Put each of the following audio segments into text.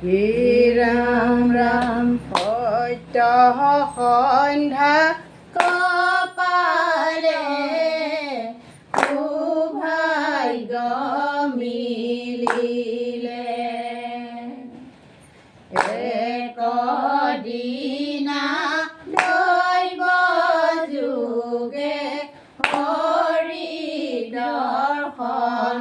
হে ৰাম ৰাম সত্য সন্ধ্যা কপালে সুভাগ্য মিলিলে একদিনা দৈৱ যোগে হৰি দৰ্শন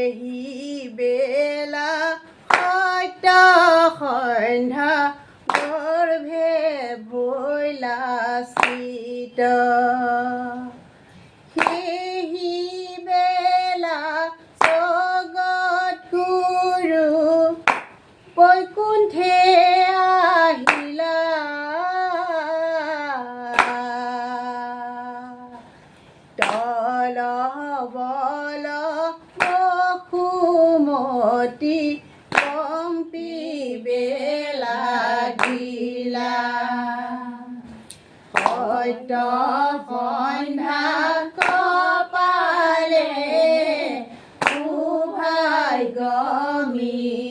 এহি বেলা সত্য সন্ধ্যা કૈલાસ પીઠ সত্য সন্ধ্যা কপালে উভয় মিলিলে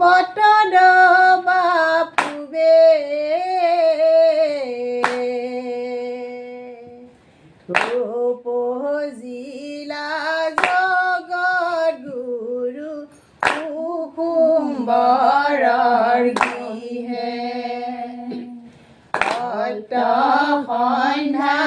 বটদ বাপুবে উপজিলা জগত গুৰু কুসুম্বৰৰ গৃহে। সত্য সন্ধ্যা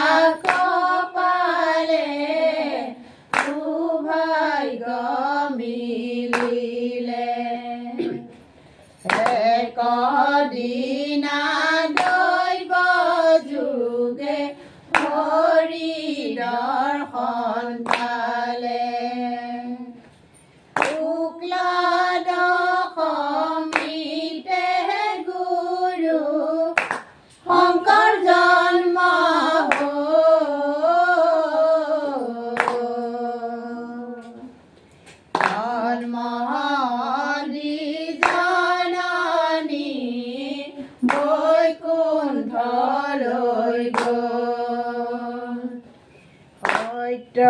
সত্য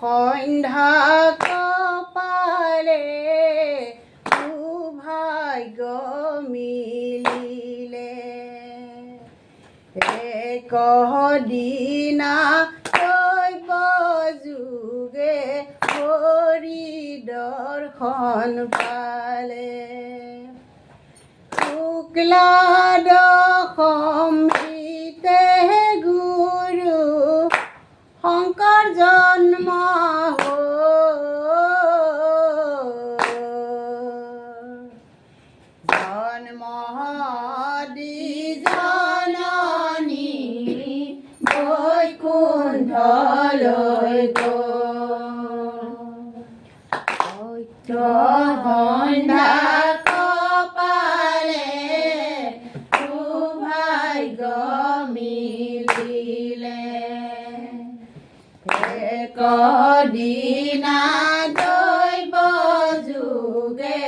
সন্ধ্যা কপালে সুভাগ্য মিলিলে। একদিনা দৈৱ যোগে হৰি দৰ্শন পালে। শুক্লাদ সমিতে লৈ গ'ল সন্ধ্যা কপালে সুভাগ্য মিলিলে একদিনা দৈৱ যোগে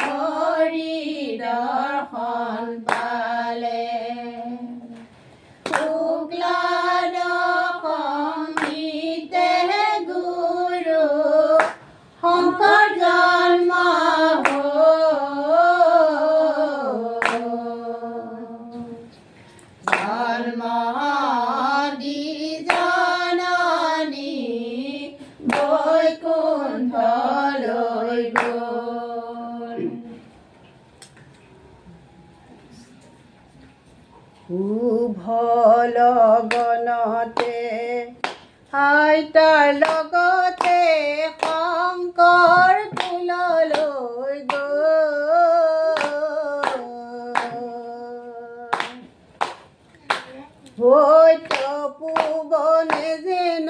হৰি দৰ্শন পালে। বৈকুণ্ঠলৈ গ'ল। শুভ লগনতে আইতাৰ লগতে শংকৰ কুললৈ গ'ল। হৈত পুবনে যেন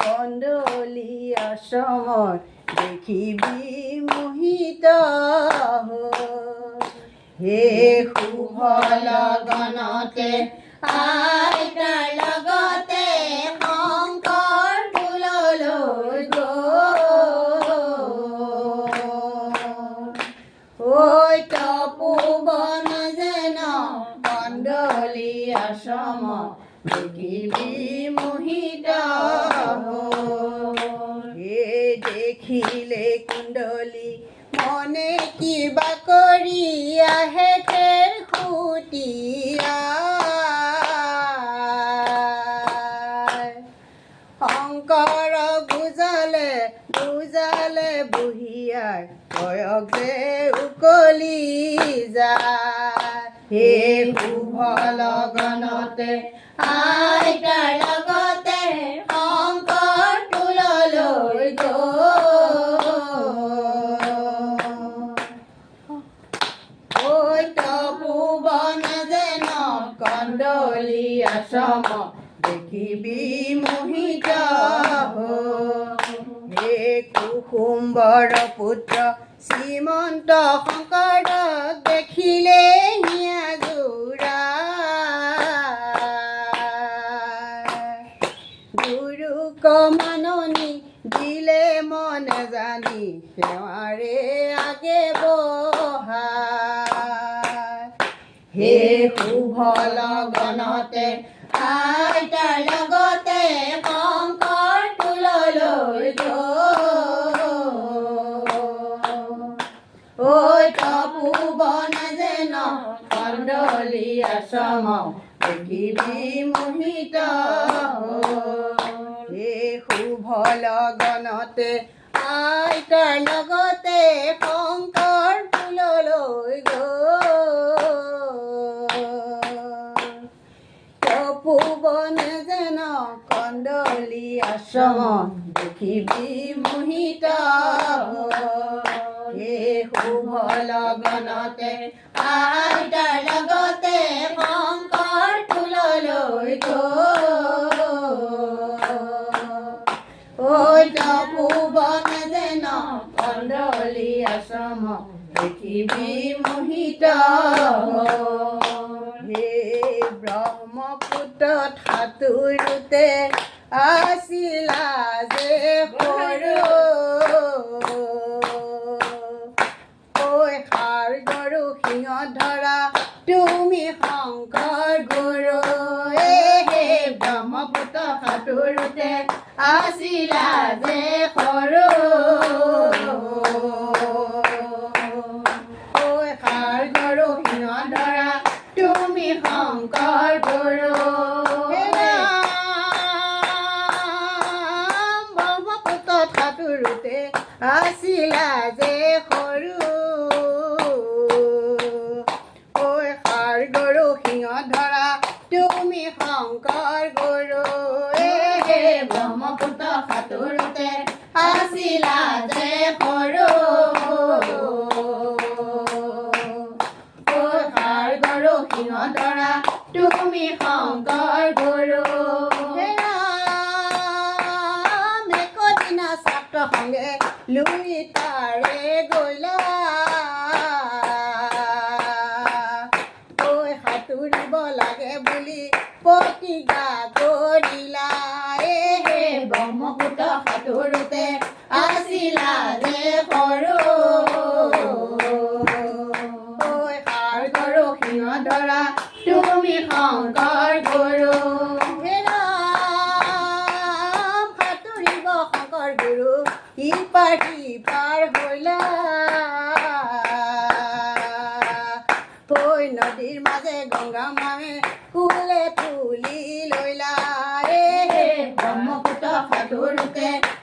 কন্দলি আশ্ৰমৰ দেখিবি মোহিত। হে শুভ লগনতে আইতাৰ লগতে শংকৰ কুললৈ গ'ল ঐ তপোবন যেন কন্দলি আশ্ৰম দেখিবি মোহিত হ'ল। হে দেখিলে কুণ্ডলী মনে কিবা কৰি আহে ফেৰ সুতিয়া শংকৰ বুজালে বুজালে বুঢ়িয়াই যে উকলি যায় হে শুভ লগনতে আইতাৰ লগতে শংকৰ তুললৈ গ'ল ঐ যেন কন্দলি আশ্ৰম দেখিবি মোহিত। হে কুসুম্বৰ পুত্ৰ শ্ৰীমন্ত শংকৰ দেখিলে হিয়া জোৰা গুৰুক মাননি, দিলে মনে জানি সেৱাৰে আগে বহা হে শুভ লগনতে আইতাৰ লগতে শংকৰ তুললৈ গ'ল ঐ তপোবন যেন কন্দলি আশ্ৰম দেখিবি মোহিত। হে শুভ লগনতে আইতাৰ লগতে শংকৰ ফুললৈ গ'ল তপোবন যেন কন্দলি আশ্ৰম দেখিবি মোহিত শুভ লগনতে আইতাৰ লগতে শংকৰ ঐ তপোবন যেন কন্দলি আশ্ৰম দেখিবি মোহিত। হে ব্ৰহ্মপুত্ৰ সাঁতোৰোতে আছিলা যে সৰু ঐ সাৰ ধৰা তুমি শংকৰ গুৰু হে ব্ৰহ্মপুত্ৰ সাঁতোৰোতে আছিলা যে সৰু সঙ্গে লুই তাৰে গৈলা তই সাঁতুৰিব লাগে বুলি প্ৰতিজ্ঞা কৰিলা এহে ব্ৰহ্মপুত্ৰ সাঁতোৰোতে আছিলা যে সৰু তই সাৰ কৰো সিহঁত ধৰা তুমি শংকৰ Okay.